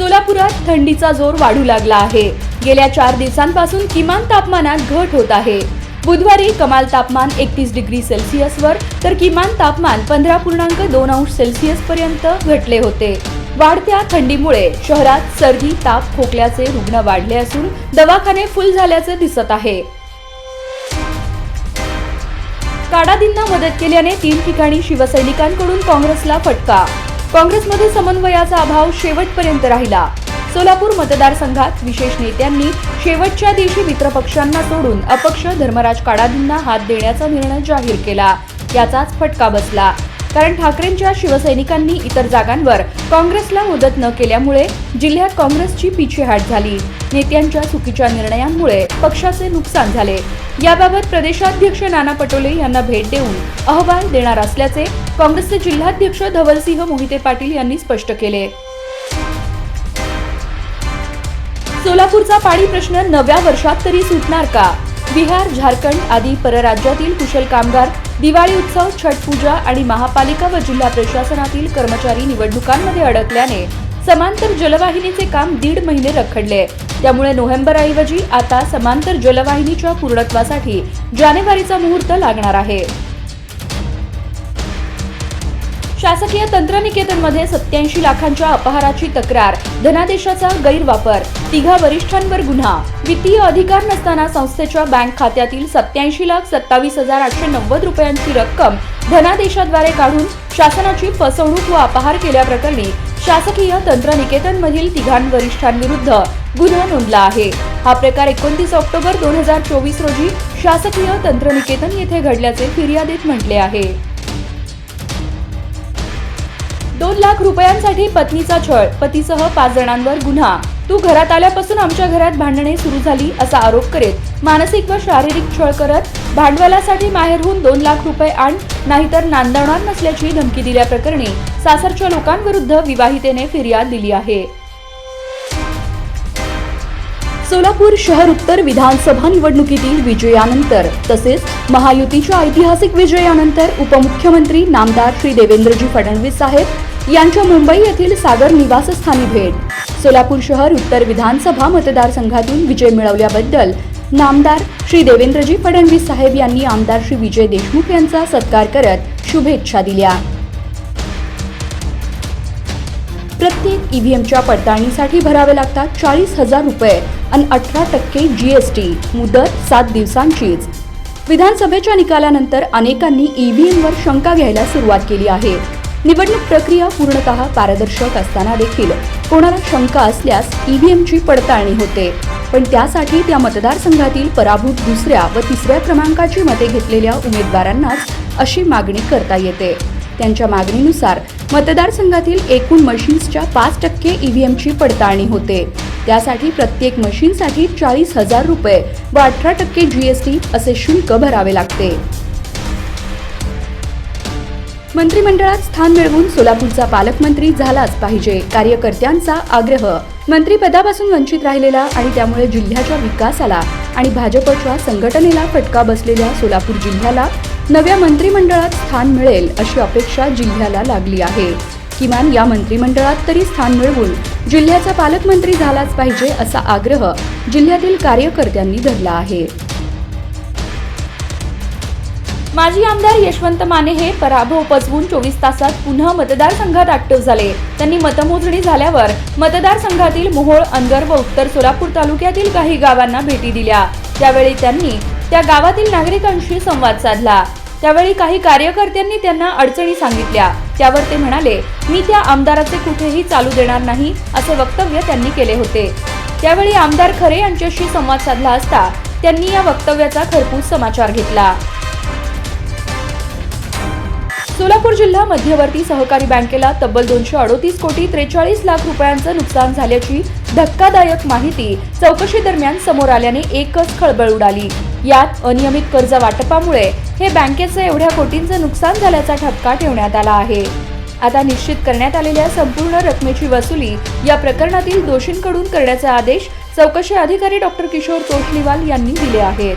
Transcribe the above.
सोलापुरात थंडीचा जोर वाढू लागला आहे. गेल्या चार दिवसांपासून किमान तापमानात घट होत आहे. बुधवारी कमाल तापमान एकतीस डिग्री सेल्सिअसवर तर किमान तापमान पंधरा पूर्णांक दोन अंश सेल्सिअस पर्यंत घटले होते. वाढत्या थंडीमुळे शहरात सर्दी ताप खोकल्याचे रुग्ण वाढले असून दवाखाने फुल झाल्याचे दिसत आहे. काडादींना मदत केल्याने तीन ठिकाणी शिवसैनिकांकडून काँग्रेसला फटका काँग्रेसमध्ये समन्वयाचा अभाव शेवटपर्यंत राहिला. सोलापूर मतदारसंघात विशेष नेत्यांनी शेवटच्या दिवशी मित्रपक्षांना सोडून अपक्ष धर्मराज काडाधींना हात देण्याचा निर्णय जाहीर केला. याचाच फटका बसला. कारण ठाकरेंच्या शिवसैनिकांनी इतर जागांवर काँग्रेसला मदत न केल्यामुळे जिल्ह्यात काँग्रेसची पिछेहाट झाली. नेत्यांच्या चुकीच्या निर्णयांमुळे पक्षाचे नुकसान झाले. याबाबत प्रदेशाध्यक्ष नाना पटोले यांना भेट देऊन अहवाल देणार असल्याचे काँग्रेसचे जिल्हाध्यक्ष धवलसिंह मोहिते पाटील यांनी स्पष्ट केले. सोलापूरचा पाणी प्रश्न नव्या वर्षात तरी सुटणार का? बिहार झारखंड आदी परराज्यातील कुशल कामगार दिवाळी उत्सव छठ पूजा आणि महापालिका व जिल्हा प्रशासनातील कर्मचारी निवडणुकांमध्ये अडकल्याने समांतर जलवाहिनीचे काम दीड महिने रखडले. त्यामुळे नोव्हेंबरऐवजी आता समांतर जलवाहिनीच्या पूर्णत्वासाठी जानेवारीचा मुहूर्त लागणार आहे. शासकीय तंत्रनिकेतनमध्ये सत्याऐंशी लाखांच्या अपहाराची तक्रार धनादेशाचा गैरवापर तिघा वरिष्ठांवर गुन्हा. वित्तीय अधिकार नसताना संस्थेच्या बँक खात्यातील सत्याऐंशी लाख सत्तावीस हजार आठशे नव्वद रुपयांची रक्कम धनादेशाद्वारे काढून शासनाची फसवणूक व अपहार केल्याप्रकरणी शासकीय तंत्रनिकेतनमधील तिघां वरिष्ठांविरुद्ध गुन्हा नोंदला आहे. हा प्रकार एकोणतीस ऑक्टोबर दोन हजार चोवीस रोजी शासकीय तंत्रनिकेतन येथे घडल्याचे फिर्यादीत म्हटले आहे. दोन लाख रुपयांसाठी पत्नीचा छळ पतीसह पाच जणांवर गुन्हा. तू घरात आल्यापासून आमच्या घरात भांडणे सुरू झाली असा आरोप करीत मानसिक व शारीरिक छळ करत भांडवलासाठी माहेरहून दोन लाख रुपये आण नाहीतर नांदवणार नसल्याची धमकी दिल्याप्रकरणी सासरच्या लोकांविरुद्ध विवाहितेने फिर्याद दिली आहे. सोलापूर शहर उत्तर विधानसभा निवडणुकीतील विजयानंतर तसेच महायुतीच्या ऐतिहासिक विजयानंतर उपमुख्यमंत्री नामदार श्री देवेंद्रजी फडणवीस साहेब यांच्या मुंबई येथील सागर निवासस्थानी भेट. सोलापूर शहर उत्तर विधानसभा मतदारसंघातून विजय मिळवल्याबद्दल नामदार श्री देवेंद्रजी फडणवीस साहेब यांनी आमदार श्री विजय देशमुख यांचा सत्कार करत शुभेच्छा दिल्या. प्रत्येक ईव्हीएमच्या पडताळणीसाठी भरावे लागतात चाळीस हजार रुपये आणि अठरा टक्के जीएसटी मुदत सात दिवसांचीच. विधानसभेच्या निकालानंतर अनेकांनी ईव्हीएमवर शंका घ्यायला सुरुवात केली आहे. निवडणूक प्रक्रिया पूर्णतः पारदर्शक असताना देखील कोणाला शंका असल्यास ईव्हीएमची पडताळणी होते. पण त्यासाठी त्या मतदारसंघातील पराभूत दुसऱ्या व तिसऱ्या क्रमांकाची मते घेतलेल्या उमेदवारांनाच अशी मागणी करता येते. त्यांच्या मागणीनुसार मतदारसंघातील एकूण मशीन्सच्या पाच टक्के ईव्हीएमची पडताळणी होते. त्यासाठी प्रत्येक मशीनसाठी चाळीस हजार रुपये व अठरा टक्के जीएसटी असे शुल्क भरावे लागते. मंत्रिमंडळात स्थान मिळवून सोलापूरचा पालकमंत्री झालाच पाहिजे. कार्यकर्त्यांचा आग्रह. मंत्रिपदापासून वंचित राहिलेला आणि त्यामुळे जिल्ह्याच्या विकासाला आणि भाजपच्या संघटनेला फटका बसलेल्या सोलापूर जिल्ह्याला नव्या मंत्रिमंडळात स्थान मिळेल अशी अपेक्षा जिल्ह्याला लागली आहे. किमान या मंत्रिमंडळात तरी स्थान मिळवून जिल्ह्याचा पालकमंत्री झालाच पाहिजे असा आग्रह जिल्ह्यातील कार्यकर्त्यांनी धरला आहे. माजी आमदार यशवंत माने हे पराभव पचवून चोवीस तासात पुन्हा मतदारसंघात ऍक्टिव्ह झाले. त्यांनी मतमोजणी झाल्यावर मतदारसंघातील मोहोळ अनगर व उत्तर सोलापूर तालुक्यातील काही गावांना भेटी दिल्या. त्यावेळी त्यांनी त्या गावातील नागरिकांशी संवाद साधला. त्यावेळी काही कार्यकर्त्यांनी त्यांना अडचणी सांगितल्या. त्यावर ते म्हणाले मी त्या आमदाराचे कुठेही चालू देणार नाही असे वक्तव्य त्यांनी केले होते. त्यावेळी आमदार खरे यांच्याशी संवाद साधला असता त्यांनी या वक्तव्याचा खरपूस समाचार घेतला. सोलापूर जिल्हा मध्यवर्ती सहकारी बँकेला तब्बल दोनशे अडोतीस कोटी त्रेचाळीस लाख रुपयांचं नुकसान झाल्याची धक्कादायक माहिती चौकशी दरम्यान समोर आल्याने एकच खळबळ उडाली. यात अनियमित कर्ज वाटपामुळे हे बँकेचं एवढ्या कोटींचं नुकसान झाल्याचा ठपका ठेवण्यात आला आहे. आता निश्चित करण्यात आलेल्या संपूर्ण रकमेची वसुली या प्रकरणातील दोषींकडून करण्याचे आदेश चौकशी अधिकारी डॉक्टर किशोर तोटलीवाल यांनी दिले आहेत.